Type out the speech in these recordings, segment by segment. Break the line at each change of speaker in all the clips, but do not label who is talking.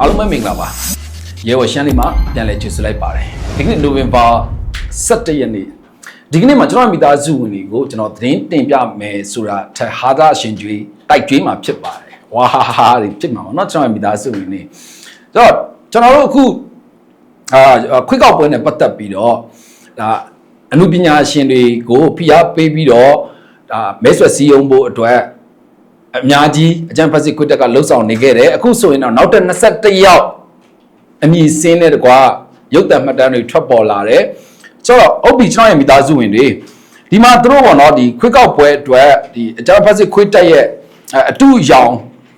အားလုံးပဲမင်္ဂလာပါရဲဝရှမ်းလေးမှာပြန်လည်ကြိုဆိုလိုက်ပါတယ်ဒီကနေ့နိုဝင်ဘာ17ရက်နေ့ဒီကနေ့မှာကျွန်တော်မိသားစုဝင်တွေကိုကျွန်တော်သတင်းတင်ပြမယ်ဆိုတာထက်ဟာသာရှင်ကျွေးတိုက်ကျွေးမှာဖြစ်ပါတယ်ဝါဟာဟာတွေဖြစ်မှာပေါ့နော်ကျွန်တော်မိသားစုဝင်တွေဆိုတော့ကျွန်တော်တို့အခုအာခွိကောက်ပွဲနဲ့ပတ်သက်ပြီးတော့ဒါအမှုပညာရှင်တွေကိုဖိအားပေးပြီးတော့ဒါမဲဆွယ်စည်းရုံးဖို့အတွက် အများကြီးအကြံဖက်စစ်ခွတ်တက်ကလှုပ်ဆောင်နေခဲ့တယ်အခုဆိုရင်တော့နောက်ထပ်21ယောက်အမည်စင်းတဲ့တကွာရုပ်သံမှတ်တမ်းတွေထွက်ပေါ်လာတယ်ဆိုတော့အုပ်ပြီကျွန်တော်ရဲ့မိသားစုဝင်တွေဒီမှာသူတို့ပေါ့နော်ဒီခွေးကောက်ပွဲအတွက်ဒီအကြံဖက်စစ်ခွတ်တက်ရဲ့အဲအတူရောင်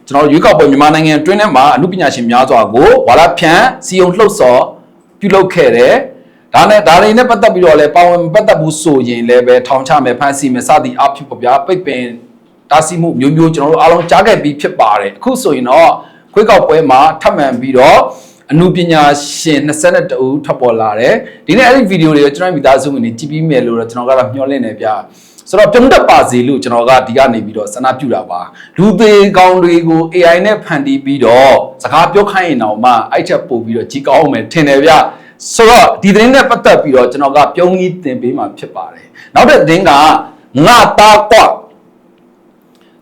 ကျွန်တော်တို့ရွေးကောက်ပွဲမြန်မာနိုင်ငံအတွင်းထဲမှာအမှုပညာရှင်များစွာကိုဝါလာဖြန့်စီယုံလှုပ်ဆော်ပြုလုပ်ခဲ့တယ်ဒါနဲ့ဒါတွေနဲ့ပတ်သက်ပြီးတော့လည်းပါဝင်ပတ်သက်မှုဆိုရင်လည်းပဲထောင်ချမယ်ဖမ်းဆီးမယ်စသည်အဖြစ်ပေါ့ဗျာပိတ်ပင် တားဆီးမှုမျိုးမျိုးကျွန်တော်တို့အားလုံးကြားခဲ့ပြီးဖြစ်ပါတယ်အခုဆိုရင်တော့ခွေးကောက်ပွဲမှာထပ်မံပြီးတော့အမှုပညာရှင်22ဦးထပ်ပေါ်လာတယ်ဒီနေ့အဲ့ဒီဗီဒီယိုတွေကိုကျွန်တော်မိသားစုဝင်တွေကြည့်ပြီးမယ်လို့တော့ကျွန်တော်ကတော့မျှော်လင့်နေဗျာဆိုတော့ပြုံးတက်ပါစေလို့ကျွန်တော်ကဒီကနေပြီးတော့ဆန္ဒပြုတာပါလူသေးကောင်းတွေကို AI နဲ့ဖန်တီးပြီးတော့စကားပြောခိုင်းရင်တော့မှအဲ့ချက်ပို့ပြီးတော့ကြီးကောင်းအောင်မယ်ထင်တယ်ဗျဆိုတော့ဒီသတင်းနဲ့ပတ်သက်ပြီးတော့ကျွန်တော်ကပြုံးကြီးတင်ပေးမှာဖြစ်ပါတယ်နောက်တဲ့သတင်းကငါသားကွက်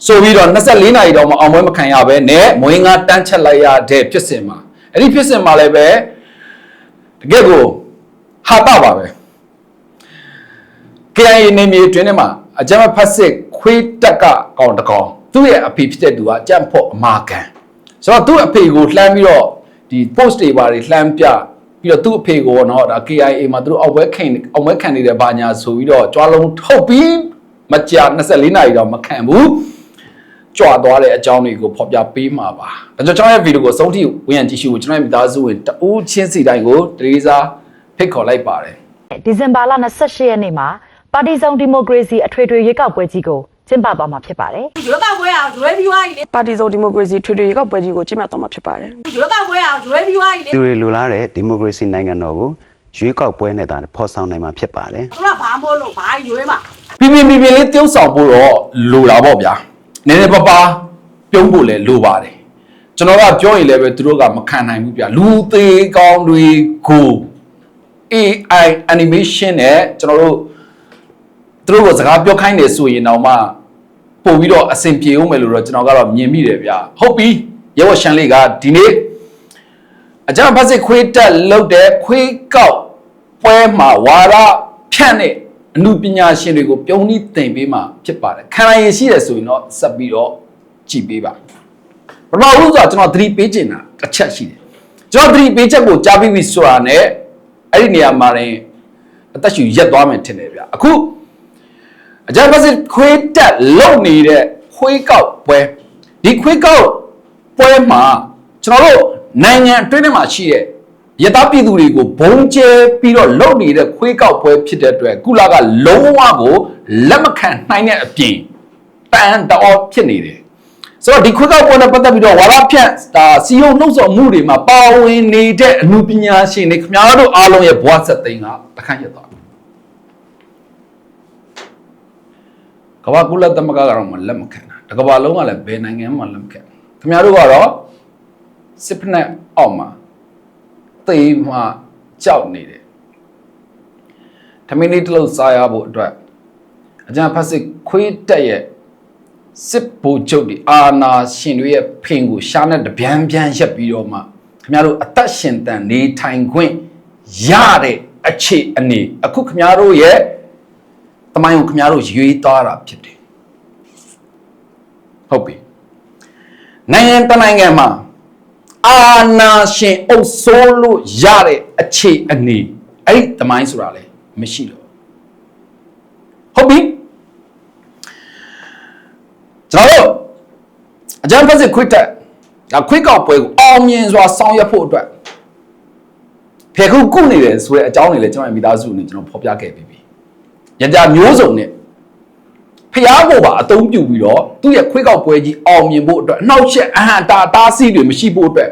ဆိုပြီးတော့24နာရီတော့မအောင်ပွဲမခံရဘဲနဲ့မွေးငါတန်းချက်လိုက်ရတဲ့ဖြစ်စဉ်မှာအဲ့ဒီဖြစ်စဉ်မှာလည်းပဲတကယ့်ကိုဟာတာပါပဲ KIA နေမြေတွင်ထဲမှာအကြမ်းဖက်စစ်ခွေးတက်ကကောင်တကောင်သူ့ရဲ့အဖေဖြစ်တဲ့သူကအကြမ်းဖို့အမာခံဆိုတော့သူ့အဖေကိုလှမ်းပြီးတော့ဒီ post တွေပါတွေလှမ်းပြပြီးတော့သူ့အဖေကိုတော့ဒါ KIA မှာသူတို့အောက်ဝဲခံအောက်ဝဲခံနေတဲ့ဘာညာဆိုပြီးတော့ကြွားလုံးထုတ်ပြီးမကြာ24နာရီတော့မခံဘူး ကြွသွားတဲ့အကြောင်းတွေကိုဖော်ပြပေးမှာပါ။ဒါကြောင့်ကျွန်တော်ရဲ့ဗီဒီယိုကိုအဆုံးထိဝင်ရန်ကြည့်ရှုဖို့ကျွန်တော်ရဲ့မိသားစုဝင်တဦးချင်းစီတိုင်းကိုတရေစာဖိတ်ခေါ်လိုက်ပါတယ်
ဒီဇင်ဘာလ28ရက်နေ့မှာပါတီစုံဒီမိုကရေစီအထွေထွေရွေးကောက်ပွဲကြီးကိုကျင်းပသွားမှာဖြစ်ပါတယ်
ရွေးကောက်ပွဲအောင်ရွေးပြီးသွားပြီလေ
ပါတီစုံဒီမိုကရေစီထွေထွေရွေးကောက်ပွဲကြီးကိုကျင်းပသွားမှာဖြစ်ပါတယ်
ရွေးကောက်ပွဲအောင်ရွေးပြီးသွားပြီလေ
သူတွေလိုလားတဲ့ဒီမိုကရေစီနိုင်ငံတော်ကိုရွေးကောက်ပွဲနဲ့တာဖော်ဆောင်နိုင်မှာဖြစ်ပါတယ်
သူကဘာမို့လို့ဘာရွေးမှာ။
ပြင်းပြင်းပြင်းပြင်းလေးပြုံးဆောင်ဖို့တော့လိုတာပေါ့ဗျာ။ နည်းနည်းပါးပါးပြုံးဖို့လည်းလိုပါတယ်။ကျွန်တော်ကပြောရင်လည်းပဲသူတို့ကမခံနိုင်ဘူးဗျာ။လူသေးကောင်းတွေကို AI animation နဲ့ကျွန်တော်တို့သူတို့ကစကားပြောခိုင်းတယ်ဆိုရင်တော့မှပို့ပြီးတော့အဆင်ပြေဦးမယ်လို့တော့ကျွန်တော်ကတော့မြင်မိတယ်ဗျာ။ဟုတ်ပြီ။ရဲဝရှန်လေးကဒီနေ့အကြမ်းဖက်စစ်ခွေးတက်လောက်တဲ့ခွေးကောက်ပွဲမှာဝါရဖြန့်တဲ့ အမှုပညာရှင်တွေကိုပြုံးနှီးတင်ပေးမှာဖြစ်ပါတယ်ခံရရင်ရှိတယ်ဆိုရင်တော့ဆက်ပြီးတော့ကြည်ပေးပါပထမဦးဆိုတော့ကျွန်တော်သတိပေးချင်တာတစ်ချက်ရှိတယ်ကျွန်တော်သတိပေးချက်ကိုကြားပြီးပြီဆိုတာနဲ့အဲ့ဒီနေရာမှာရင်အသက်ရှူရက်သွားမယ်ထင်တယ်ဗျအခုအကြမ်းဖက်စစ်ခွေးတက်လုံနေတဲ့ခွေးကောက်ပွဲဒီခွေးကောက်ပွဲမှာကျွန်တော်တို့နိုင်ငံအတွင်းထဲမှာရှိတဲ့ ရတပြည်သူတွေကိုဘုံကျဲပြီးတော့လုံနေတဲ့ခွေးကောက်ပွဲဖြစ်တဲ့အတွက်ကုလကလုံးဝကိုလက်မခံနိုင်တဲ့အပြင်တန်တော်ဖြစ်နေတယ်ဆိုတော့ဒီခွေးကောက်ပွဲနဲ့ပတ်သက်ပြီးတော့ဝါရဖြန့်ဒါစီယုံနှုတ်ဆော်မှုတွေမှာပါဝင်နေတဲ့အမှုပညာရှင်တွေခင်ဗျားတို့အားလုံးရဲ့ဘဝဆက်သိမ်းကတခန့်ရသွားတယ်ကမ္ဘာကုလသမဂ္ဂကတော့မလက်မခံတာတကမ္ဘာလုံးကလည်းဘယ်နိုင်ငံမှလက်မခံခင်ဗျားတို့ကတော့စစ်ဖက်နဲ့အောက်မှာ သေမှကြောက်နေတယ်ထမင်းလေးတစ်လုံးစားရဖို့အတွက်အကြံဖတ်စစ်ခွေးတက်ရဲ့စစ်ဘူချုပ်ဒီအာနာရှင်တွေရဲ့ဖင်ကိုရှားနဲ့တပြန်ပြန်ရက်ပြီးတော့မှခင်ဗျားတို့အသက်ရှင်တန်နေထိုင်ခွင့်ရတဲ့အခြေအနေအခုခင်ဗျားတို့ရဲ့တမိုင်းကိုခင်ဗျားတို့ရွေးသွားတာဖြစ်တယ်ဟုတ်ပြီနိုင်ငံတနိုင်ငံမှာ အာနာရှင်အုပ်စိုးလို့ရတဲ့အခြေအနေအဲ့ဒီတမိုင်းဆိုတာလေမရှိတော့ဟုတ်ပြီကျွန်တော်တို့အကြံဖက်စစ်ခွစ်တက်ဒါခွစ်ကောက်ပွဲကိုအောင်မြင်စွာဆောင်ရွက်ဖို့အတွက်ဖေခုကုနေတယ်ဆိုတဲ့အကြောင်းတွေလည်းကျွန်တော်ရဲ့မိသားစုနဲ့ကျွန်တော်ဖော်ပြခဲ့ပြီးပြီရကြမျိုးစုံနဲ့ဖျားကိုပါအသုံးပြုပြီးတော့သူ့ရဲ့ခွေးကောက်ပွဲကြီးအောင်မြင်ဖို့အတွက်အနှောက်အယှက်အဟံတာတားဆီးတွေမရှိဖို့အတွက်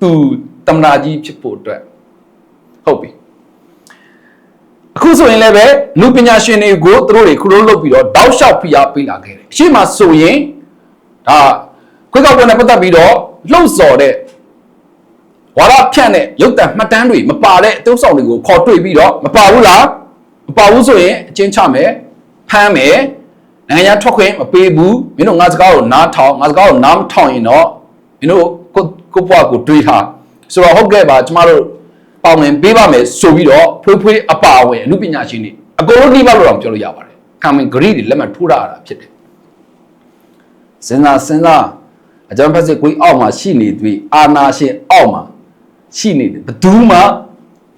သူတမနာကြီးဖြစ်ဖို့အတွက်ဟုတ်ပြီအခုဆိုရင်လည်းပဲလူပညာရှင်တွေကိုသူတို့တွေခုလုံးလုပ်ပြီးတော့တောက်လျှောက်ဖိအားပေးလာခဲ့တယ်အရှိမဆိုရင်ဒါခွေးကောက်ပွဲနဲ့ပတ်သက်ပြီးတော့လှုပ်ဆော်တဲ့ဝါရဖြန့်တဲ့ရုပ်တံမှတ်တမ်းတွေမပါတဲ့အတုပ်ဆောင်တွေကိုခေါ်တွေ့ပြီးတော့မပါဘူးလားမပါဘူးဆိုရင်အချင်းချမယ်ဖမ်းမယ်နိုင်ငံခြားထွက်ခွင့်မပေးဘူးမင်းတို့ငါစကားကိုနားထောင်ငါစကားကိုနားမထောင်ရင်တော့မင်းတို့ ကိုကိုဘွားကိုတွေးထားဆိုတော့ဟုတ်ကဲ့ပါကျမတို့ပေါင်ဝင်ပေးပါမယ်ဆိုပြီးတော့ဖွေးဖွေးအပါအဝင်အမှုပညာရှင်တွေအကုန်လုံးနှိမလို့တော့ပြောလို့ရပါတယ်ခံမင်ဂရီတွေလက်မှတ်ထိုးရတာဖြစ်တယ်စဉ်းစားစဉ်းစားအကြံဖက်စစ်ကိုအောက်မှာရှိနေတွေ့အာနာရှင်အောက်မှာရှိနေတယ်ဘယ်သူမှ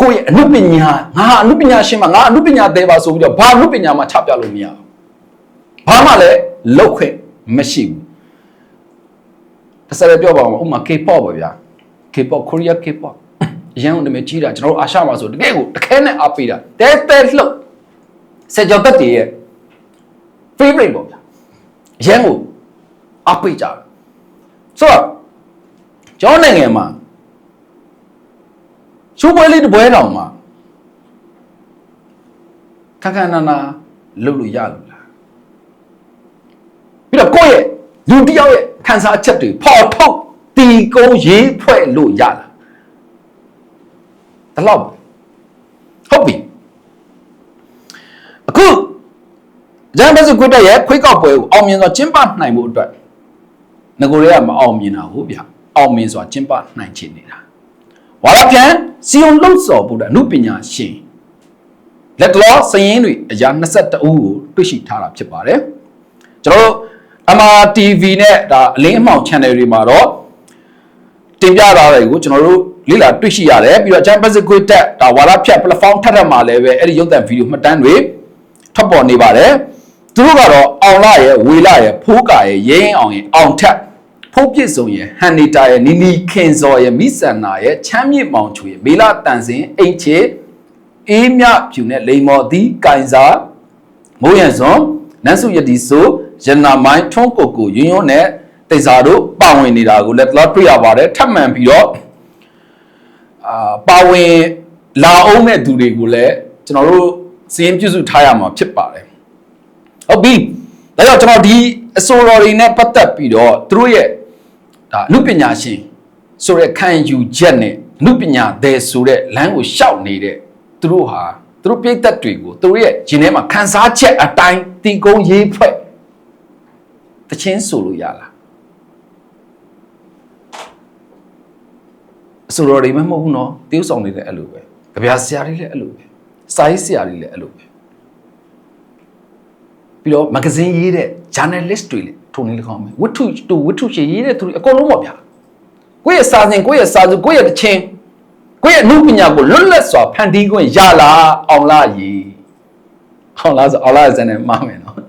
ကိုယ့်ရဲ့အနုပညာငါအနုပညာရှင်မှာငါအနုပညာသေးပါဆိုပြီးတော့ဘာအနုပညာမှချပြလို့မရဘူးဘာမှလည်းလောက်ခွင့်မရှိဘူး တစ်စရပြောပါအောင်ဥပမာ K-pop ပါဗျာ K-pop Korea K-pop အရန်ဦးတမကြီးတာကျွန်တော်တို့အာရှမှာဆိုတကယ်ကိုတခဲနဲ့အားပေးတာတဲတဲလှုပ်စကြဝဠာတည်းရဲ့ favorite ပေါ့ဗျာအရန်ကိုအပိတ်ကြတယ်ဆိုတော့ကျောင်းနိုင်ငံမှာချိုးပွဲလေးတစ်ပွဲတောင်မှာခက်ခက်နာနာလုပ်လို့ရလို့လားပြီးတော့ကိုယ့်ရဲ့လူတစ်ယောက်ရဲ့ ခံစားချက်တွေဖော်ထုတ်တီကုန်းရေးဖွဲ့လို့ရလားဒါတော့ဟုတ်ပြီအခုဂျန်ဘတ်စကွတ်ရဲ့ခွေးကောက်ပွဲကိုအောင်မြင်စွာကျင်းပနိုင်မှုအတွက်ငကိုရဲကမအောင်မြင်တာဟုတ်ဗျအောင်မြင်စွာကျင်းပနိုင်ချင်နေတာဝါရပြန်စီယုံလုံစော်ဘုရားအနုပညာရှင်လက်တော်စရင်တွေအရာ22ဦးကိုတွေ့ရှိထားတာဖြစ်ပါတယ်ကျွန်တော်တို့ MRTV နဲ့ဒါအလင်းအမှောင် channel တွေမှာတော့တင်ပြထားတယ်ကိုကျွန်တော်တို့လေ့လာတွေ့ရှိရတယ်ပြီးတော့ Champions League တက်ဒါဝါရဖြတ် platform ထပ်ထပ်မှာလည်းပဲအဲ့ဒီရုပ်သံဗီဒီယိုမှတ်တမ်းတွေထွက်ပေါ်နေပါတယ်သူတို့ကတော့အောင်လာရဲ့ဝေလာရဲ့ဖိုးကာရဲ့ရင်းအောင်ရဲ့အောင်ထက်ဖိုးပြစ်စုံရဲ့ဟန်နီတာရဲ့နီနီခင်စော်ရဲ့မိဆန္နာရဲ့ချမ်းမြေ့မောင်ချူရဲ့မေလာတန်စင်အိတ်ချေအေးမြဖြူနဲ့လိန်မော်သည်ကင်စာမိုးရန်စွန်နန်းစုယတိဆို ရနာမိုင်းထွန်းကိုကိုယွန်းယွန်းနဲ့တိတ်စာတို့ပါဝင်နေတာကိုလက်တော်တွေ့ရပါတယ်ထပ်မံပြီးတော့အာပါဝင်လာအောင်မဲ့သူတွေကိုလည်းကျွန်တော်တို့စီရင်ပြုစုထားရမှာဖြစ်ပါတယ်ဟုတ်ပြီဒါကြောင့်ကျွန်တော်ဒီအစိုးရတွေနဲ့ပတ်သက်ပြီးတော့သူတို့ရဲ့ဒါအမှုပညာရှင်ဆိုတဲ့ခံယူချက်နဲ့အမှုပညာတဲ့ဆိုတဲ့လမ်းကိုရှောက်နေတဲ့သူတို့ဟာသူတို့ပြိသက်တွေကိုသူတို့ရဲ့ဂျင်းထဲမှာခံစားချက်အတိုင်းတီကုန်းရေးဖွဲ့ တချင်းဆိုလို့ရလားအစိုးရတွေမဟုတ်ဘူးနော်တရုပ်ဆောင်တွေလည်းအဲ့လိုပဲကြပြဆရာတွေလည်းအဲ့လိုပဲစာရေးဆရာတွေလည်းအဲ့လိုပဲပြီးတော့မဂဇင်းရေးတဲ့ journalist တွေလည်းထုံနေလကောင်းမယ်ဝတ္ထုတူဝတ္ထုရှည်ရေးတဲ့သူတွေအကုန်လုံးပေါ့ဗျာကိုယ့်ရဲ့စာစဉ်ကိုယ့်ရဲ့စာစုကိုယ့်ရဲ့တခြင်းကိုယ့်ရဲ့အမှုပညာကိုလွတ်လပ်စွာဖန်တီးခွင့်ရလားအောင်လားရည်အောင်လားဆိုအောင်လားစနေမှားမယ်နော်အ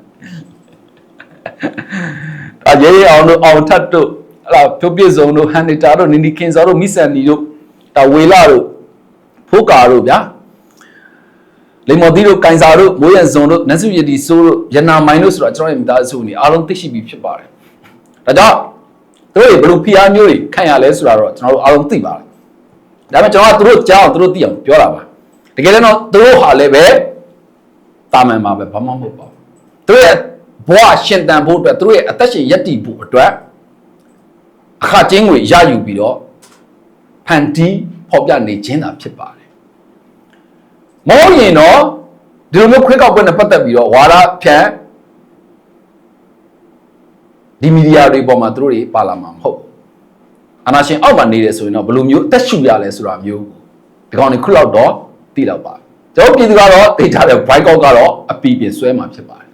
ရေးရအောင်တို့အောင်ထတ်တို့အဲ့ဒါဖြုတ်ပြစုံတို့ဟန်နီတာတို့နီနီခင်စောတို့မိဆန်နီတို့ဒါဝေလာတို့ဖိုးကာတို့ဗျာလိမ္မော်သီးတို့ကင်စာတို့မိုးရန်စုံတို့နတ်စုရည်တီဆိုးတို့ရနာမိုင်းတို့ဆိုတော့ကျွန်တော်ရဲ့မိသားစုနေအားလုံးသိရှိပြီးဖြစ်ပါတယ်ဒါကြောင့်တို့တွေဘယ်လိုဖိအားမျိုးတွေခံရလဲဆိုတာတော့ကျွန်တော်တို့အားလုံးသိပါတယ်ဒါပေမဲ့ကျွန်တော်ကတို့ကြားအောင်တို့သိအောင်ပြောတာပါတကယ်လည်းတော့တို့ဟာလည်းပဲတာမန်ပါပဲဘာမှမဟုတ်ပါဘူးတို့ရဲ့ ဘဝရှင်တန်ဖို့အတွက်တို့ရဲ့အသက်ရှင်ရည်တည်ဖို့အတွက်အခကျင်းငွေရယူပြီးတော့ဖန်တီးဖော်ပြနေခြင်းသာဖြစ်ပါတယ်မဟုတ်ရင်တော့ဒီလိုမျိုးခွေးကောက်ပွဲနဲ့ပတ်သက်ပြီးတော့ဝါဒဖြန့်ဒီမီဒီယာတွေပေါ်မှာသူတို့တွေပါလာမှာမဟုတ်ဘူးအနာရှင်အောက်မှာနေတယ်ဆိုရင်တော့ဘယ်လိုမျိုးအသက်ရှူရလဲဆိုတာမျိုးဒီကောင်တွေခုလောက်တော့သိတော့ပါကျွန်တော်ပြည်သူကတော့ဒေတာတဲ့ white out ကတော့အပီပြင်ဆွဲမှာဖြစ်ပါတယ်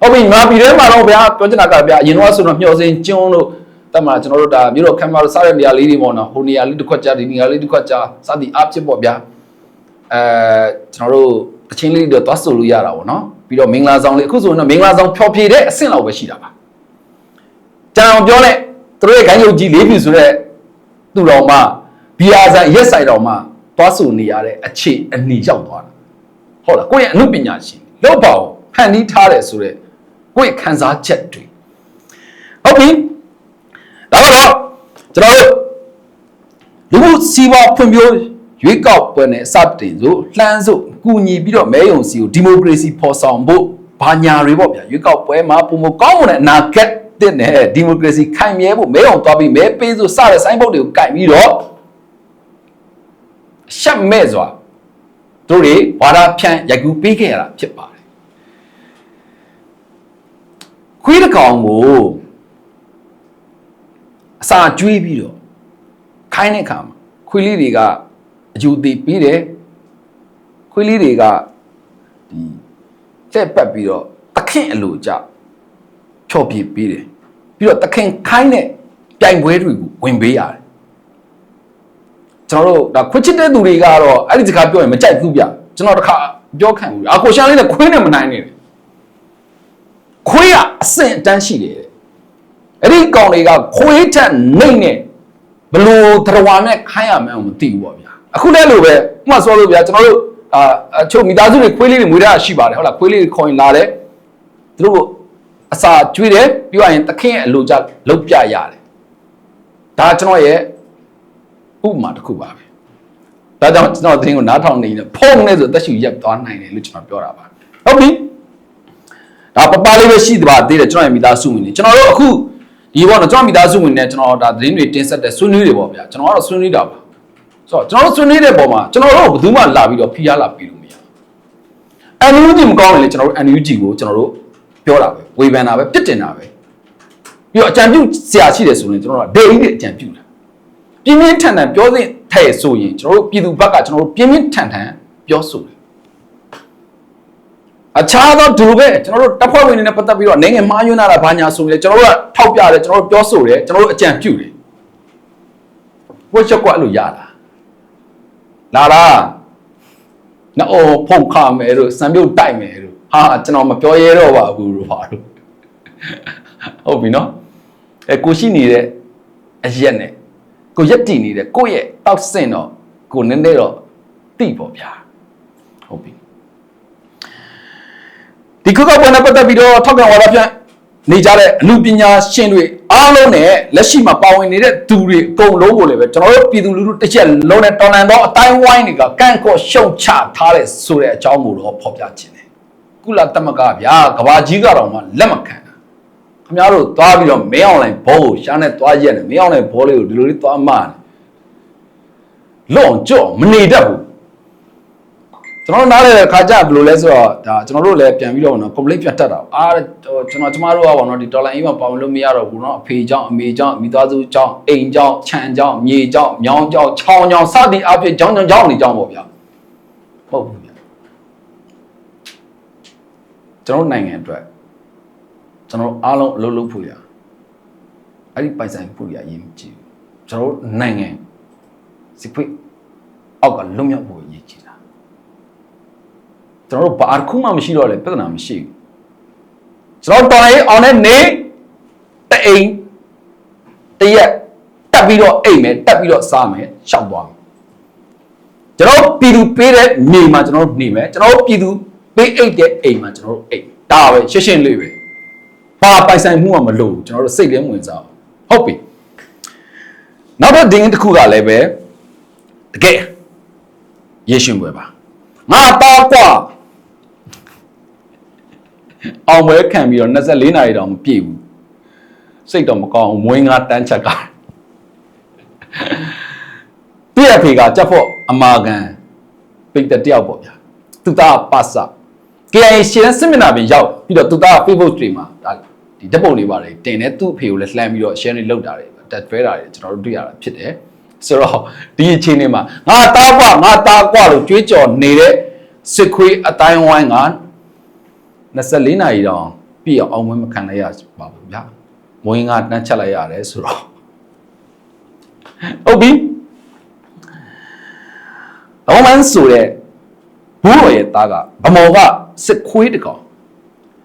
ဟုတ်ပြီငါပြည်ထဲမှာတော့ဗျာပြောချင်တာကဗျာအရင်တော့ဆိုတော့မျှော်စင်ကျွန်းတို့တက်မှာကျွန်တော်တို့ဒါမြို့တော်ခမ်းမတို့စားတဲ့နေရာလေးတွေပေါ့နော်ဟိုနေရာလေးတစ်ခွက်ကြားဒီနေရာလေးတစ်ခွက်ကြားစသည်အဖြစ်ပေါ့ဗျာအဲကျွန်တော်တို့အချင်းလေးတွေသွားဆိုလို့ရတာပေါ့နော်ပြီးတော့မင်္ဂလာဆောင်လေးအခုဆိုရင်တော့မင်္ဂလာဆောင်ဖျော်ဖြေတဲ့အဆင့်လောက်ပဲရှိတာပါကြံအောင်ပြောလိုက်သူတို့ရဲ့ခိုင်းရုပ်ကြီးလေးဖြူဆိုတဲ့သူတော်မှဘီယာဆိုင်ရက်ဆိုင်တော်မှသွားဆိုနေရတဲ့အခြေအနီရောက်သွားတာဟုတ်လားကိုယ့်ရဲ့အမှုပညာရှင်လောက်ပါအောင်ဖန်တီးထားတယ်ဆိုတော့ ကိုယ့်ရဲ့ခံစားချက်တွေဟုတ်ပြီဒါကတော့ကျွန်တော်တို့လူမှုစီးပွားဖွံ့ဖြိုးရွေးကောက်ပွဲနဲ့စတင်ဆိုလှမ်းစို့ကူညီပြီးတော့မဲယုံစီကိုဒီမိုကရေစီဖော်ဆောင်ဖို့ဘာညာတွေပေါ့ဗျာရွေးကောက်ပွဲမှာပုံမကောင်းမွန်တဲ့အနာဂတ်တတစ်နဲ့ဒီမိုကရေစီခိုင်မြဲဖို့မဲအောင်သွားပြီးမဲပေးဆိုစတဲ့ဆိုင်းဘုတ်တွေကိုကင်ပြီးတော့ရှက်မဲ့စွာတို့တွေဝါဒဖြန့်ရိုက်ကူးပေးခဲ့ရတာဖြစ်ပါတယ် ခွေးတစ်ကောင်ကိုအစာကျွေးပြီးတော့ခိုင်းတဲ့အခါမှာခွေးလေးတွေကအယူတည်ပြီးတယ်ခွေးလေးတွေကဒီတက်ပတ်ပြီးတော့တခင်အလိုကြဖြော့ပြပေးတယ်ပြီးတော့တခင်ခိုင်းတဲ့ပြိုင်ပွဲတွေကိုဝင်ပေးရတယ်ကျွန်တော်တို့ဒါခွချစ်တဲ့သူတွေကတော့အဲ့ဒီစကားပြောရင်မကြိုက်ဘူးဗျကျွန်တော်တခါပြောခံဘူးအကိုရှာလေးနဲ့ခွေးနဲ့မနိုင်နေတယ် ခွေးကအဆင့်အတန်းရှိတယ်တဲ့အဲ့ဒီကောင်တွေကခွေးထက်နှိမ့်နေဘလို့သရဝါနဲ့ခိုင်းရမှန်းမသိဘူးပေါ့ဗျာအခုလည်းလို့ပဲဥပမာဆိုလို့ဗျာကျွန်တော်တို့အာအချို့မိသားစုတွေခွေးလေးတွေမွေးထားတာရှိပါတယ်ဟုတ်လားခွေးလေးတွေခေါ်ရင်လာတယ်သူတို့အစာကျွေးတယ်ပြီးတော့ရင်တခင်ရဲ့အလိုကြလုတ်ပြရတယ်ဒါကျွန်တော်ရဲ့ဥပမာတစ်ခုပါပဲဒါကြောင့်ကျွန်တော်သတင်းကိုနားထောင်နေရင်ဖုန်းနဲ့ဆိုတက်ရှူရက်သွားနိုင်တယ်လို့ကျွန်တော်ပြောတာပါဟုတ်ပြီ ဒါပပလေးပဲရှိပါသေးတယ်ကျွန်တော်ရဲ့မိသားစုဝင်တွေကျွန်တော်တို့အခုဒီဘောတော့ကျွန်တော်မိသားစုဝင်နဲ့ကျွန်တော်ဒါသတင်းတွေတင်ဆက်တဲ့ဆွေးနွေးတွေပေါ့ဗျာကျွန်တော်ကတော့ဆွေးနွေးတာပါဆိုတော့ကျွန်တော်တို့ဆွေးနွေးတဲ့ပုံမှာကျွန်တော်တို့ဘယ်သူမှလာပြီးတော့ဖိအားလာပြီးလို့မရဘူး NUG မကောင်းရင်လေကျွန်တော်တို့ NUG ကိုကျွန်တော်တို့ပြောတာပဲဝေဖန်တာပဲပြစ်တင်တာပဲပြီးတော့အကြံပြုဆရာရှိတယ်ဆိုရင်ကျွန်တော်တို့ကဒေအိတ်အကြံပြုတာပြင်းပြင်းထန်ထန်ပြောသင့်တဲ့ဆိုရင်ကျွန်တော်တို့ပြည်သူဘက်ကကျွန်တော်တို့ပြင်းပြင်းထန်ထန်ပြောဆိုတယ် အခြားသောဒီလိုပဲကျွန်တော်တို့တပ်ဖွဲ့ဝင်တွေနဲ့ပတ်သက်ပြီးတော့နိုင်ငံမှားယွင်းလာတာဘာညာဆိုရင်ကျွန်တော်တို့ကထောက်ပြတယ်ကျွန်တော်တို့ပြောဆိုတယ်ကျွန်တော်တို့အကြံပြုတယ်ဝက်ချက်ကွက်အဲ့လိုရလားလာလားနော်ဖုန်ခမယ်တို့စံပြုတ်တိုက်မယ်တို့ဟာကျွန်တော်မပြောရဲတော့ပါဘူးလို့ပါတို့ဟုတ်ပြီနော်အဲကိုရှိနေတဲ့အရက်နဲ့ကိုရက်တည်နေတဲ့ကိုယ့်ရဲ့တောက်ဆင့်တော့ကိုနည်းနည်းတော့တိပေါ့ဗျာဟုတ်ပြီ ဒီခုကပေါ်နဲ့ပတ်သက်ပြီးတော့ထောက်ခံဝါဒဖြန့်နေကြတဲ့အမှုပညာရှင်တွေအားလုံးနဲ့လက်ရှိမှာပါဝင်နေတဲ့သူတွေအကုန်လုံးကိုလည်းပဲကျွန်တော်တို့ပြည်သူလူထုတစ်ချက်လုံးနဲ့တော်လန်တော့အတိုင်းဝိုင်းတွေကကန့်ကော့ရှုံချထားတဲ့ဆိုတဲ့အကြောင်းကိုတော့ဖော်ပြခြင်းတယ်ကုလသမဂ္ဂဗျာကဘာကြီးကတော့မှလက်မခံတာခင်ဗျားတို့သွားပြီးတော့မင်းအောင်လိုင်းဘောကိုရှားနဲ့သွားရက်နဲ့မင်းအောင်လိုင်းဘောလေးကိုဒီလိုလေးသွားမှတယ်လွန်ကြော့မနေတတ်ဘူး ကျွန်တော်တို့နားလေတဲ့ခါကျဘယ်လိုလဲဆိုတော့ဒါကျွန်တော်တို့လည်းပြန်ပြီးတော့နော် complaint ပြန်တက်တာအာကျွန်တော်ကျမတို့ကပေါ့နော်ဒီ dollar အိမ်မှာပေါင်လို့မရတော့ဘူးနော်အဖေကြောင့်အမေကြောင့်မိသားစုကြောင့်အိမ်ကြောင့်ခြံကြောင့်မြေကြောင့်မြောင်းကြောင့်ချောင်းကြောင့်စသည်အဖြစ်ကြောင်းကြောင်းကြောင်းနေကြောင်းပေါ့ဗျာဟုတ်ဘူးဗျာကျွန်တော်နိုင်ငံအတွက်ကျွန်တော်အားလုံးအလုပ်လုပ်ဖို့ရအဲ့ဒီပိုင်ဆိုင်ဖို့ရအရေးကြီးကျွန်တော်နိုင်ငံစစ်ခွေးအောက်ကလွတ်မြောက်ဖို့ ကြီးတာကျွန်တော်တို့ဘာတစ်ခုမှမရှိတော့လေပြဿနာမရှိဘူးကျွန်တော်တော်ရေးအောင်တဲ့နေတအိမ်တရက်တက်ပြီးတော့အိမ်မယ်တက်ပြီးတော့စားမယ်ရှောက်သွားမယ်ကျွန်တော်ပြည်သူပေးတဲ့နေမှာကျွန်တော်တို့နေမယ်ကျွန်တော်တို့ပြည်သူပေးအိတ်တဲ့အိမ်မှာကျွန်တော်တို့အိမ်ဒါပဲရှင်းရှင်းလေးပဲဘာပိုင်ဆိုင်မှုကမလို့ကျွန်တော်တို့စိတ်ထဲဝင်စားဟုတ်ပြီနောက်တော့ဒင်းတစ်ခုကလည်းပဲတကယ်ရေရှင်ပွဲပါငါတော့ကွာ အောင်ပွဲခံပြီးတော့24နာရီတောင်မပြည့်ဘူးစိတ်တော့မကောင်းဘူးမွေးငါတန်းချက်ကပြည့်အဖေကကြက်ဖို့အမာကန်ပိတ်တဲ့တယောက်ပေါ့ဗျာသူသားပါစ KIA ရှင်းစစ်မျက်နှာပြင်ရောက်ပြီးတော့သူသား Facebook တွေမှာဒါဒီဓာတ်ပုံတွေပါတယ်တင်တယ်သူ့အဖေကိုလည်းလှမ်းပြီးတော့ share တွေလုပ်တာတွေတက်တွဲတာတွေကျွန်တော်တို့တွေ့ရတာဖြစ်တယ်ဆိုတော့ဒီအချိန်လေးမှာငါတားကွာငါတားကွာလို့ကြွေးကြော်နေတဲ့စစ်ခွေးအတိုင်းဝိုင်းက 24နာရီတောင်ပြည့်အောင်အောင်မမခံလိုက်ရပါဘူးဗျာမွေးငါတန်းချက်လိုက်ရတယ်ဆိုတော့ဟုတ်ပြီလောမန်ဆိုတဲ့ဘူးတော်ရဲ့သားကဗမော်ကစစ်ခွေးတကောင်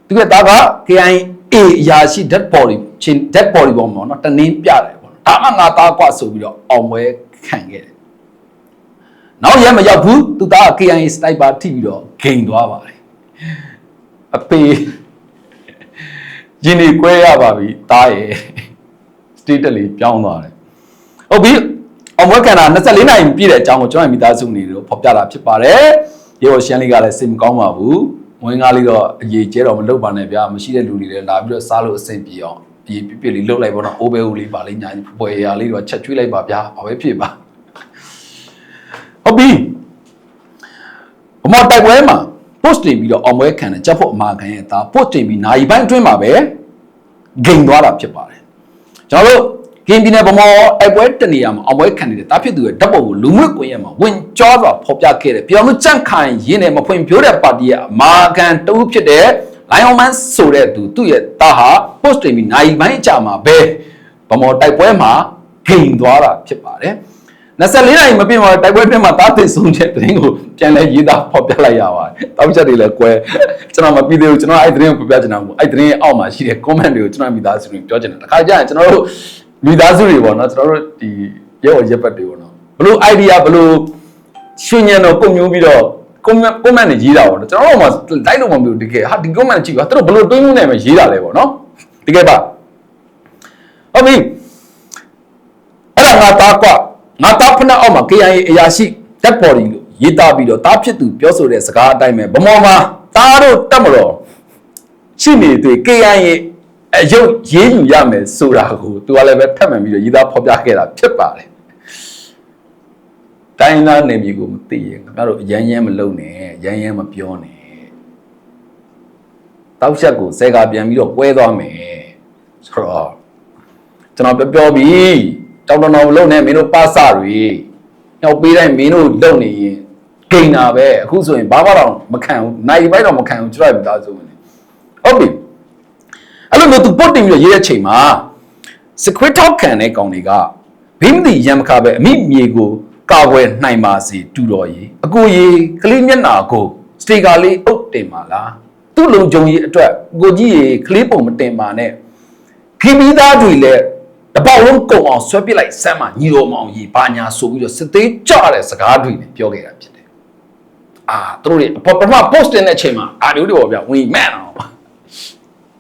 သူကသားက KIA အရာရှိ dead body ချင်း dead body ပေါ်မှာနော်တနင်းပြတယ်ပေါ့နော်ဒါမှငါသားကွဆိုပြီးတော့အောင်ပွဲခံခဲ့တယ်နောက်ရဲမရောက်ဘူးသူသားက KIA sniper ထိပြီးတော့ဂိမ်သွားပါတယ် အပေရင်ဒီကွဲရပါပြီတားရဲ့ state လေးပြောင်းသွားတယ်ဟုတ်ပြီအောင်ပွဲခံတာ24နိုင်ပြည့်တဲ့အကြောင်းကိုကျွန်တော်မိသားစုနေလို့ဖော်ပြတာဖြစ်ပါတယ်ရေဝရှမ်းလေးကလည်းစိတ်မကောင်းပါဘူးမွေးငါလေးတော့အရေးကျဲတော့မလုပ်ပါနဲ့ဗျာမရှိတဲ့လူတွေလည်းလာပြီးတော့စားလို့အဆင်ပြေအောင်ဒီပြပြလေးလှုပ်လိုက်ပေါ့နော်အိုးဘဲဦးလေးပါလေးညာပွဲရလေးတော့ချက်ကျွေးလိုက်ပါဗျာဘာပဲဖြစ်ပါဟုတ်ပြီအမတိုက်ပွဲမှာ post တင်ပြီးတော့အောင်ပွဲခံတဲ့ချက်ဖို့အမာခံရဲ့သား post တင်ပြီးနိုင်ပိုင်းအတွင်းမှာပဲဂိမ်သွားတာဖြစ်ပါတယ်ကျွန်တော်တို့ကင်းပြည်နယ်ဗမောတိုက်ပွဲတနေရာမှာအောင်ပွဲခံနေတဲ့တားဖြစ်သူရဲ့ဓာတ်ပုံကိုလူမှုကွန်ရက်မှာဝင်ကြောစွာဖော်ပြခဲ့တယ်ပြောင်းလို့ကြန့်ခိုင်ရင်းနဲ့မဖွင့်ပြိုးတဲ့ပါတီရဲ့အမာခံတဦးဖြစ်တဲ့လိုင်အောင်မန်းဆိုတဲ့သူသူ့ရဲ့သားဟာ post တင်ပြီးနိုင်ပိုင်းအကြမှာပဲဗမောတိုက်ပွဲမှာဂိမ်သွားတာဖြစ်ပါတယ် 24နိုင်မပြည့်မှာတိုက်ပွဲအတွင်းမှာတားသိဆုံးတဲ့သတင်းကိုပြန်လဲရေးသားဖော်ပြလိုက်ရပါတယ်။တောက်ချက်တွေလည်းကွဲကျွန်တော်မပြီးသေးဘူးကျွန်တော်အဲ့သတင်းကိုဖော်ပြချင်တာမဟုတ်အဲ့သတင်းရဲ့အောက်မှာရှိတဲ့ comment တွေကိုကျွန်တော်မိသားစုတွေပြောချင်တယ်။တခါကျရင်ကျွန်တော်တို့မိသားစုတွေပေါ့နော်ကျွန်တော်တို့ဒီရဲဘော်ရက်ပတ်တွေပေါ့နော်ဘလို့ idea ဘလို့ရှင်ညံတော့ပုံမျိုးပြီးတော့ comment comment တွေရေးတာပေါ့နော်ကျွန်တော်တို့မှလိုက်လို့မမျိုးတကယ်ဟာဒီ comment ကြည့်ပါသူတို့ဘလို့တွင်းမှုနဲ့ပဲရေးတာလဲပေါ့နော်တကယ်ပါဟုတ်ပြီအဲ့ဒါငါသားကွာ ငါသားဖက်အောက်မှာ KIA အရာရှိတက်ပေါ်ဒီလို့ရေးသားပြီးတော့တားဖြစ်သူပြောဆိုတဲ့စကားအတိုင်းပဲဗမောမှာသားတို့တက်မတော်ရှိနေသေး KIA အယုတ်ရေးယူရမယ်ဆိုတာကိုသူကလည်းပဲထပ်မှန်ပြီးတော့ရေးသားဖော်ပြခဲ့တာဖြစ်ပါတယ်တိုင်းသားနေမျိုးကိုမသိရင်ခင်ဗျားတို့ရမ်းရမ်းမလုံနဲ့ရမ်းရမ်းမပြောနဲ့တောက်ချက်ကိုဆဲကပြန်ပြီးတော့ကွဲသွားမယ်ဆိုတော့ကျွန်တော်ပြောပြောပြီး တောက်တော်တော်လုံနဲ့မင်းတို့ပါစတွေညှောက်ပေးတိုင်းမင်းတို့လုံနေရင်ဂိန်တာပဲအခုဆိုရင်ဘာမှတော့မခံဘူးနိုင်ပိုင်းတော့မခံဘူးကျွန်တော်မိသားစုဝင်နေဟုတ်ပြီအဲ့လိုမျိုးသူပုတ်တင်ပြီးတော့ရေးတဲ့ချိန်မှာစကွစ်ထောက်ခံတဲ့ကောင်တွေကဘိမတိရံမခပဲအမိမြေကိုကာကွယ်နိုင်ပါစေတူတော်ကြီးအကိုကြီးကလေးမျက်နာကိုစတေကာလေးအုပ်တင်ပါလားသူ့လုံကြုံကြီးအတွက်ကိုကြီးရေကလေးပုံမတင်ပါနဲ့ခိမီသားတွေလည်း တပေါက်လုံးကုံအောင်ဆွဲပစ်လိုက်စမ်းမညီတော်မောင်ကြီးဘာညာဆိုပြီးတော့စစ်သေးကြတဲ့စကားတွေနဲ့ပြောခဲ့တာဖြစ်တယ်အာသူတို့တွေပထမ post တင်တဲ့အချိန်မှာအာဒီလိုတွေပေါ့ဗျာဝင်မှန်အောင်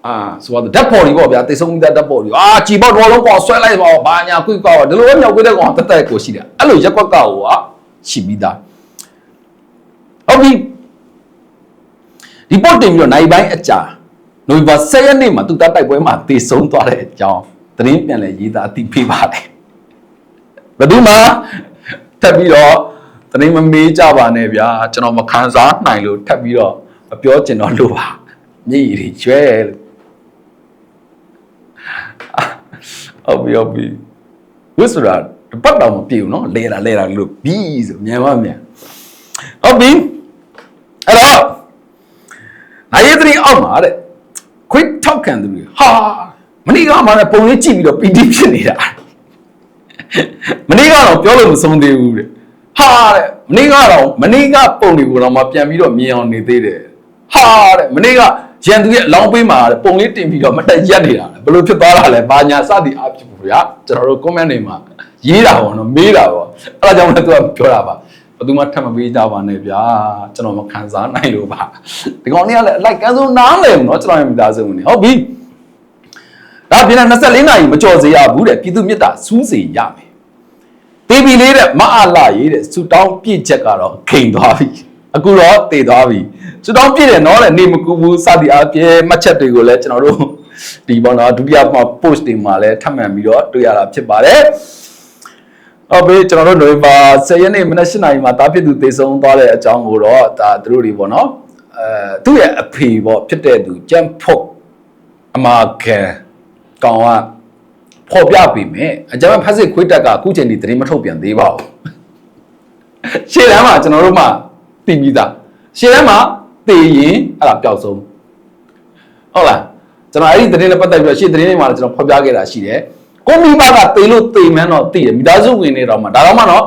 အာဆိုတော့ဓာတ်ပေါ်ကြီးပေါ့ဗျာတိတ်ဆုံးမိသားဓာတ်ပေါ်ကြီးအာကြည်ပေါတော်လုံးပေါ့ဆွဲလိုက်ပါဘာညာကွိကောဒီလိုပဲမြောက်ကွေးတဲ့ကောင်တက်တက်ကိုရှိတယ်အဲ့လိုရက်ကွက်ကောက်ကရှိပြီးသားဟုတ်ပြီဒီပေါ်တင်ပြီးတော့နိုင်ပိုင်းအကြာနိုဝင်ဘာ10ရက်နေ့မှာသူတပ်တိုက်ပွဲမှာတည်ဆုံးသွားတဲ့အကြောင်း သတင်းပြန်လဲရေးသားအသိပေးပါတယ်ဘယ်သူမှထပ်ပြီးတော့သတင်းမမေးကြပါနဲ့ဗျာကျွန်တော်မခံစားနိုင်လို့ထပ်ပြီးတော့မပြောကျင်တော့လို့ပါမျက်ရည်တွေကျွဲလို့ဟုတ်ပြီဟုတ်ပြီဝစ်ဆိုတာတပတ်တော့မပြေဘူးเนาะလဲတာလဲတာလို့ပြီးဆိုမြန်ပါမြန်ဟုတ်ပြီအဲ့တော့နိုင်ရတဲ့အောက်မှာတဲ့ quick talk ခံသူတွေဟာ မနေ့ကမှလည်းပုံလေးကြည့်ပြီးတော့ PD ဖြစ်နေတာမနေ့ကတော့ပြောလို့မဆုံးသေးဘူးတဲ့ဟာတဲ့မနေ့ကတော့မနေ့ကပုံတွေကိုတော့မှပြန်ပြီးတော့မြင်အောင်နေသေးတယ်ဟာတဲ့မနေ့ကရန်သူရဲ့အလောင်းပေးမှာတဲ့ပုံလေးတင်ပြီးတော့မတက်ရက်နေတာဘယ်လိုဖြစ်သွားတာလဲဘာညာစသည်အဖြစ်ဘူးဗျာကျွန်တော်တို့ comment တွေမှာရေးတာပေါ့နော်မေးတာပေါ့အဲ့ဒါကြောင့်လည်းသူကပြောတာပါဘယ်သူမှထပ်မပေးကြပါနဲ့ဗျာကျွန်တော်မခံစားနိုင်လို့ပါဒီကောင်လေးကလည်းအလိုက်ကန်းဆုံးနားလဲဘူးเนาะကျွန်တော်ရဲ့မိသားစုဝင်နေဟုတ်ပြီ ဒါပြင်တဲ့24နာရီမကြော်စေရဘူးတဲ့ပြည်သူမြတ်တာစူးစေရမယ်တေးပြီလေးတဲ့မအားလာရေးတဲ့စူတောင်းပြည့်ချက်ကတော့ခိန်သွားပြီအခုတော့တည်သွားပြီစူတောင်းပြည့်တယ်နော်တဲ့နေမကူဘူးစသည်အပြဲမှတ်ချက်တွေကိုလည်းကျွန်တော်တို့ဒီပေါ့နော်ဒုတိယမှာ post တွေမှာလည်းထပ်မံပြီးတော့တွေ့ရတာဖြစ်ပါတယ်ဟုတ်ပြီကျွန်တော်တို့နိုဝင်ဘာ10ရက်နေ့မနက်8နာရီမှာတားဖြစ်သူသေဆုံးသွားတဲ့အကြောင်းကိုတော့ဒါသူတို့တွေပေါ့နော်အဲသူ့ရဲ့အဖေပေါ့ဖြစ်တဲ့သူကျန်းဖုတ်အမာခံ ကောင်ကဖော်ပြပေးမယ်အကြမ်းဖက်စစ်ခွေးတက်ကအခုချိန်ဒီသတင်းမထုတ်ပြန်သေးပါဘူးရှေ့တန်းမှာကျွန်တော်တို့မှတည်ပြီးသားရှေ့တန်းမှာတည်ရင်အဲ့ဒါပျောက်ဆုံးဟုတ်လားကျွန်တော်အဲ့ဒီသတင်းနဲ့ပတ်သက်ပြီးတော့ရှေ့သတင်းတွေမှာကျွန်တော်ဖော်ပြခဲ့တာရှိတယ်ကိုမိဘကတေလို့တေမှန်းတော့တည်တယ်မိသားစုဝင်နေတော့မှဒါတော့မှတော့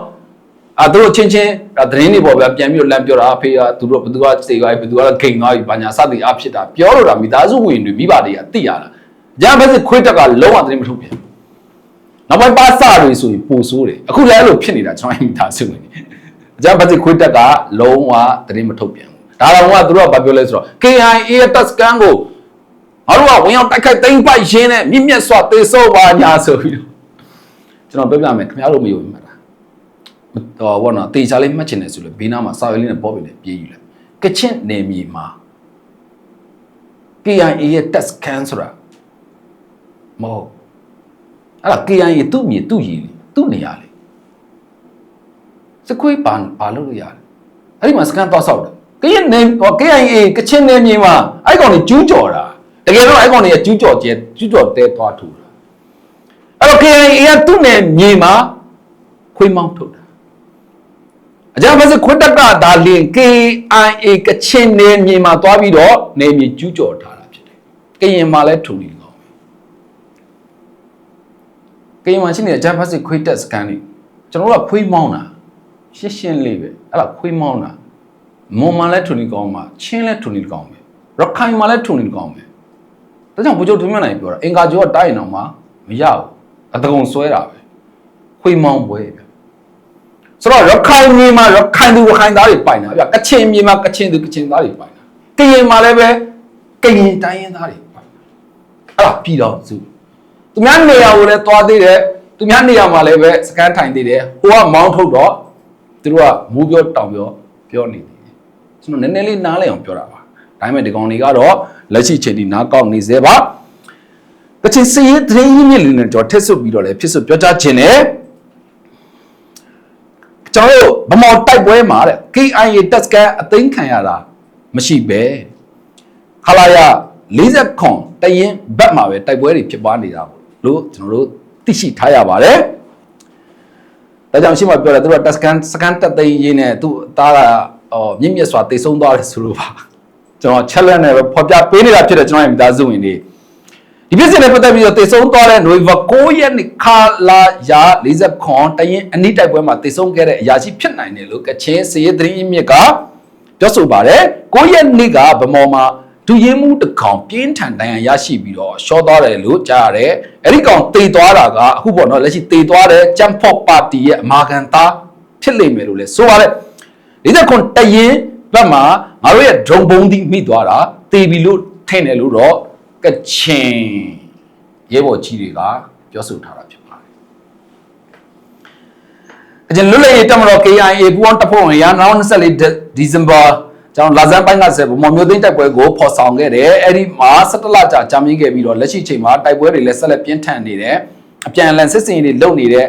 အာသူတို့ချင်းချင်းဒါသတင်းတွေပေါ့ဗျာပြန်ပြီးတော့လမ်းပြောတာအဖေကသူတို့ဘသူကစေသွားပြီဘသူကတော့ဂိမ်သွားပြီဘာညာစသည်အဖြစ်တာပြောလို့တာမိသားစုဝင်တွေမိဘတွေကသိရတာ ကြမ်းဖက်စစ်ခွေးတက်ကလုံးဝသတင်းမထုတ်ပြန်နောက်ပိုင်းပါစတွေဆိုရင်ပိုဆိုးတယ်အခုလည်းအဲ့လိုဖြစ်နေတာကျွန်တော်မိသားစုဝင်တွေကြမ်းဖက်စစ်ခွေးတက်ကလုံးဝသတင်းမထုတ်ပြန်ဘူးဒါတော့ကသူတို့ကဘာပြောလဲဆိုတော့ KIA ရဲ့တပ်စကန်ကိုငါတို့ကဝင်ရောက်တိုက်ခိုက်သိမ်းပိုက်ရင်းနဲ့မြင့်မြတ်စွာတေဆော့ပါညာဆိုပြီးတော့ကျွန်တော်ပြောပြမယ်ခင်ဗျားတို့မယုံဘူးမလားတော့ဘောနော်တေချာလေးမှတ်ချင်တယ်ဆိုလို့ဘေးနားမှာစာရွက်လေးနဲ့ပေါ်ပြီးလည်းပြေးယူလိုက်ကချင့်နေမြေမှာ KIA ရဲ့ test scan ဆိုတာ မဟုတ်အဲ့ဒါ KIA သူ့မြေသူ့ရည်လေသူ့နေရာလေစခွေးပန်ပါလို့လို့ရတယ်အဲ့ဒီမှာစကန်တော့ဆောက်တယ်ကရင်နေဟော KIA ကချင်နေမြေမှာအဲ့ကောင်တွေကျူးကျော်တာတကယ်တော့အဲ့ကောင်တွေကကျူးကျော်ကျဲကျူးကျော်တဲသွားထူတာအဲ့တော့ KIA ကသူ့နယ်မြေမှာခွေးမောင်းထုတ်တာအကြမ်းဖက်စစ်ခွတ်တက်ကဒါလင် KIA ကချင်နေမြေမှာသွားပြီးတော့နေမြေကျူးကျော်ထားတာဖြစ်တယ်ကရင်မှာလည်းထူနေကောင်း ကရင်မှာရှိနေတဲ့ဂျမ်ဖတ်စစ်ခွေးတက်စကန်တွေကျွန်တော်တို့ကခွေးမောင်းတာရှင်းရှင်းလေးပဲအဲ့ဒါခွေးမောင်းတာမွန်မှာလည်းထူနေကောင်းမှာချင်းလည်းထူနေကောင်းပဲရခိုင်မှာလည်းထူနေကောင်းပဲဒါကြောင့်ဘုချုပ်ထွေးမြတ်နိုင်ပြောတာအင်္ဂါကျော်ကတားရင်တော့မှမရဘူးအတကုံဆွဲတာပဲခွေးမောင်းပွဲပဲဆိုတော့ရခိုင်မြေမှာရခိုင်သူရခိုင်သားတွေပိုင်တာဗျကချင်မြေမှာကချင်သူကချင်သားတွေပိုင်တာကရင်မှာလည်းပဲကရင်တိုင်းရင်းသားတွေပိုင်တာအဲ့ဒါပြည်တော်စု သူများနေရာကိုလည်းသွားသေးတယ်သူများနေရာမှာလည်းပဲစကန်ထိုင်သေးတယ်ဟိုကမောင်းထုတ်တော့သူတို့ကမူးပြောတောင်ပြောပြောနေတယ်ကျွန်တော်နည်းနည်းလေးနားလည်အောင်ပြောတာပါဒါပေမဲ့ဒီကောင်တွေကတော့လက်ရှိချိန်ဒီနားကောက်နေသေးပါကချင်စည်ရေးသတင်းရင်းမြစ်လေးနဲ့ကျွန်တော်ထက်ဆွပြီးတော့လည်းဖြစ်ဆွပြောကြားခြင်းနဲ့ကျွန်တော်တို့ဗမော်တိုက်ပွဲမှာတဲ့ KIA တက်စကန်အသိမ်းခံရတာမရှိပဲခလာရ40ခွန်တရင်ဘက်မှာပဲတိုက်ပွဲတွေဖြစ်ပွားနေတာပေါ့ လို့ကျွန်တော်တို့သိရှိထားရပါတယ်ဒါကြောင့်ရှင်းမပြောတယ်သူတို့တက်စကန်စကန်တက်သိမ်းရင်းနဲ့သူ့အသားကအော်မြင့်မြတ်စွာတိတ်ဆုံးသွားတယ်ဆိုလို့ပါကျွန်တော် challenge နဲ့ပဲဖော်ပြပေးနေတာဖြစ်တယ်ကျွန်တော်ရဲ့မိသားစုဝင်တွေဒီပြစ်စင်နဲ့ပတ်သက်ပြီးတော့တိတ်ဆုံးသွားတဲ့ November 9ရက်နေ့ခလာရာ40ခွန်တရင်အနိတိုက်ပွဲမှာတိတ်ဆုံးခဲ့တဲ့အရာရှိဖြစ်နိုင်တယ်လို့ကချင်စည်ရသတင်းအမြစ်ကပြောဆိုပါတယ်9ရက်နေ့ကဗမော်မှာ ဒူရင်မှုတစ်ကောင်ပြင်းထန်ဒဏ်ရာရရှိပြီးတော့ရှော့သွားတယ်လို့ကြားရတယ်အဲ့ဒီကောင်တေသွားတာကအခုပေါ့နော်လက်ရှိတေသွားတဲ့ဂျမ်ဖော့ပါတီရဲ့အမာခံသားဖြစ်လိမ့်မယ်လို့လဲဆိုပါတယ်40ခွန်တရင်ဘက်မှာငါတို့ရဲ့ drone ဘုံဒီမိသွားတာတေပြီလို့ထင်တယ်လို့တော့ကချင်ရဲဘော်ကြီးတွေကပြောဆိုထားတာဖြစ်ပါတယ်။အကျဉ်လွတ်လပ်ရေးတပ်မတော် KIA ပူးပေါင်းတပ်ဖွဲ့ဝင်ရ2024ဒီဇင်ဘာ ကျွန်တော်လာဇန်ပိုင်းကဆက်ဗမော်မျိုးသိန်းတိုက်ပွဲကိုဖော်ဆောင်ခဲ့တယ်။အဲ့ဒီမှာ17လကြာကြာမြင့်ခဲ့ပြီးတော့လက်ရှိချိန်မှာတိုက်ပွဲတွေလည်းဆက်လက်ပြင်းထန်နေတယ်။အပြန်အလှန်စစ်စင်ရေးတွေလုပ်နေတဲ့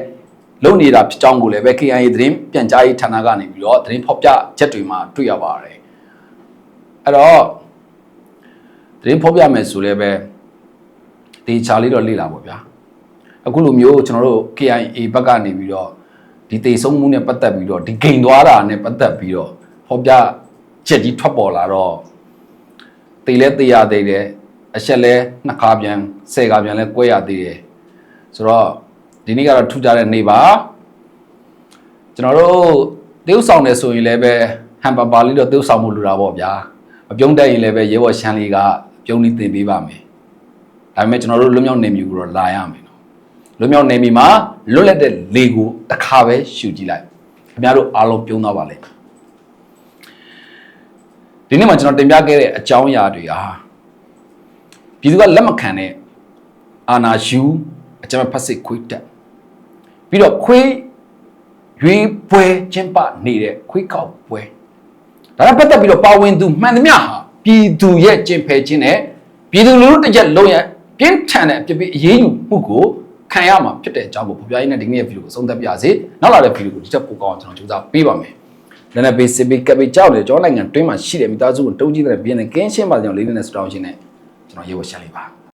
လုပ်နေတာဖြစ်ကြောင်းကိုလည်းပဲ KIA သတင်းပြန်ကြားရေးဌာနကနေပြီးတော့သတင်းဖော်ပြချက်တွေမှာတွေ့ရပါတယ်။အဲ့တော့သတင်းဖော်ပြမယ်ဆိုလည်းပဲတေချာလေးတော့လေ့လာပါဗျာအခုလိုမျိုးကျွန်တော်တို့ KIA ဘက်ကနေပြီးတော့ဒီတေဆုံးမှုနဲ့ပတ်သက်ပြီးတော့ဒီဂိမ်သွားတာနဲ့ပတ်သက်ပြီးတော့ဖော်ပြ ချက်ကြီးထွက်ပေါ်လာတော့တေလဲတေရသေးတယ်အချက်လဲနှစ်ခါပြန်ဆယ်ခါပြန်လဲကွဲရသေးတယ်ဆိုတော့ဒီနေ့ကတော့ထူးခြားတဲ့နေ့ပါကျွန်တော်တို့တေးဥဆောင်နေဆိုရင်လည်းပဲဟန်ပါပါလေးတော့တေးဥဆောင်မှုလိုတာပေါ့ဗျာမပြုံးတက်ရင်လည်းပဲရဲဘော်ရှမ်းလေးကပြုံးနေတင်ပေးပါမယ်ဒါပေမဲ့ကျွန်တော်တို့လွတ်မြောက်နေမျိုးကိုတော့လာရမယ်နော်လွတ်မြောက်နေမီမှာလွတ်လပ်တဲ့လေကိုတစ်ခါပဲရှူကြည့်လိုက်ခင်ဗျားတို့အားလုံးပြုံးသွားပါလိမ့်မယ် ဒီနေ့မှာကျွန်တော်တင်ပြခဲ့တဲ့အကြောင်းအရာတွေဟာပြည်သူကလက်မခံတဲ့အာနာယူအကြမ်းဖက်စစ်ခွေးတက်ပြီးတော့ခွေးရွေးပွဲကျင်းပနေတဲ့ခွေးကောက်ပွဲဒါနဲ့ပတ်သက်ပြီးတော့ပါဝင်သူမှန်သမျှဟာပြည်သူရဲ့ကျင့်ဖယ်ခြင်းနဲ့ပြည်သူလူထုတစ်ချက်လုံးရပြင်းထန်တဲ့အပြစ်ပေးအရေးယူမှုကိုခံရမှာဖြစ်တဲ့အကြောင်းကိုဖော်ပြရင်းနဲ့ဒီနေ့ရဲ့ဗီဒီယိုကိုဆုံးသက်ပြစေနောက်လာတဲ့ဗီဒီယိုကိုဒီချက်ပိုကောင်းအောင်ကျွန်တော်ကြိုးစားပေးပါမယ် လည်းနဲ့ဘေးစစ်ဘေးကပ်ဘေးကြောက်တယ်ကျွန်တော်နိုင်ငံတွင်းမှာရှိတဲ့မိသားစုကိုတုံးကြည့်တဲ့ပြည်နယ်ကင်းရှင်းပါကြောင်လေးနဲ့စတောင်းရှင်းနဲ့ကျွန်တော်ရေဝရှာလေးပါ